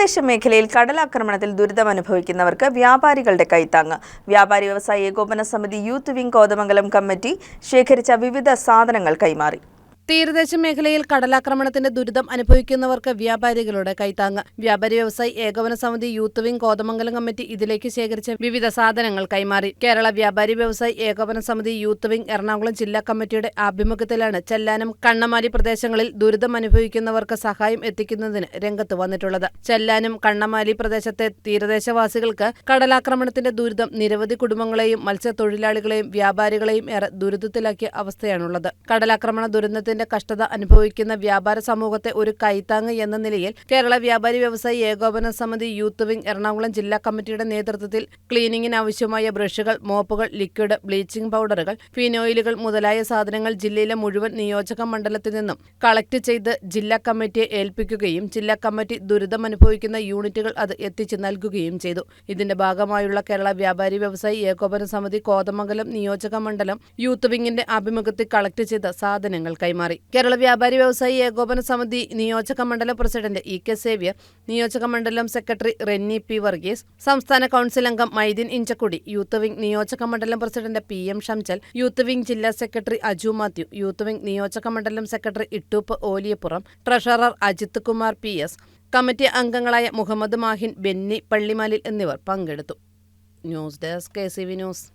തീരദേശ മേഖലയിൽ കടലാക്രമണത്തിൽ ദുരിതമനുഭവിക്കുന്നവർക്ക് വ്യാപാരികളുടെ കൈത്താങ്ങ്. വ്യാപാരി വ്യവസായ ഏകോപന സമിതി യൂത്ത് വിംഗ് കോതമംഗലം കമ്മിറ്റി ശേഖരിച്ച വിവിധ സാധനങ്ങൾ കൈമാറി. തീരദേശ മേഖലയിൽ കടലാക്രമണത്തിന്റെ ദുരിതം അനുഭവിക്കുന്നവർക്ക് വ്യാപാരികളുടെ കൈത്താങ്ങ്. വ്യാപാരി വ്യവസായി ഏകോപന സമിതി യൂത്ത് വിംഗ് കോതമംഗലം കമ്മിറ്റി ഇതിലേക്ക് ശേഖരിച്ച വിവിധ സാധനങ്ങൾ കൈമാറി. കേരള വ്യാപാരി വ്യവസായി ഏകോപന സമിതി യൂത്ത് വിംഗ് എറണാകുളം ജില്ലാ കമ്മിറ്റിയുടെ ആഭിമുഖ്യത്തിലാണ് ചെല്ലാനം കണ്ണമാലി പ്രദേശങ്ങളിൽ ദുരിതം അനുഭവിക്കുന്നവർക്ക് സഹായം എത്തിക്കുന്നതിന് രംഗത്ത് വന്നിട്ടുള്ളത്. ചെല്ലാനം കണ്ണമാലി പ്രദേശത്തെ തീരദേശവാസികൾക്ക് കടലാക്രമണത്തിന്റെ ദുരിതം നിരവധി കുടുംബങ്ങളെയും മത്സ്യത്തൊഴിലാളികളെയും വ്യാപാരികളെയും ഏറെ ദുരിതത്തിലാക്കിയ അവസ്ഥയാണുള്ളത്. കടലാക്രമണ ദുരന്തത്തിന്റെ കഷ്ടത അനുഭവിക്കുന്ന വ്യാപാര സമൂഹത്തെ ഒരു കൈത്താങ് എന്ന നിലയിൽ കേരള വ്യാപാരി വ്യവസായി ഏകോപന സമിതി യൂത്ത് വിംഗ് എറണാകുളം ജില്ലാ കമ്മിറ്റിയുടെ നേതൃത്വത്തിൽ ക്ലീനിങ്ങിന് ആവശ്യമായ ബ്രഷുകൾ മോപ്പുകൾ ലിക്വിഡ് ബ്ലീച്ചിംഗ് പൗഡറുകൾ ഫിനോയിലുകൾ മുതലായ സാധനങ്ങൾ ജില്ലയിലെ മുഴുവൻ നിയോജക മണ്ഡലത്തിൽ നിന്നും കളക്ട് ചെയ്ത് ജില്ലാ കമ്മിറ്റിയെ ഏൽപ്പിക്കുകയും ജില്ലാ കമ്മിറ്റി ദുരിതമനുഭവിക്കുന്ന യൂണിറ്റുകൾ അത് എത്തിച്ചു നൽകുകയും ചെയ്തു. ഇതിന്റെ ഭാഗമായുള്ള കേരള വ്യാപാരി വ്യവസായി ഏകോപന സമിതി കോതമംഗലം നിയോജക മണ്ഡലം യൂത്ത് വിംഗിന്റെ ആഭിമുഖ്യത്തിൽ കളക്ട് ചെയ്ത സാധനങ്ങൾ കൈമാറി. കേരള വ്യാപാരി വ്യവസായി ഏകോപന സമിതി നിയോജക മണ്ഡലം പ്രസിഡന്റ് ഇ കെ സേവ്യർ നിയോജക മണ്ഡലം സെക്രട്ടറി റെന്നി പി വർഗീസ് സംസ്ഥാന കൗൺസിൽ അംഗം മൈദിൻ ഇഞ്ചക്കുടി യൂത്ത് വിംഗ് നിയോജക മണ്ഡലം president P M Shamchal youth wing ജില്ലാ secretary Aju Mathew youth wing നിയോജക മണ്ഡലം secretary Ittoop Oliyappuram treasurer Ajith Kumar P S committee അംഗങ്ങളായ മുഹമ്മദ് മാഹിൻ ബെന്നി പള്ളിമാലിൽ എന്നിവർ പങ്കെടുത്തു. News desk K C V news.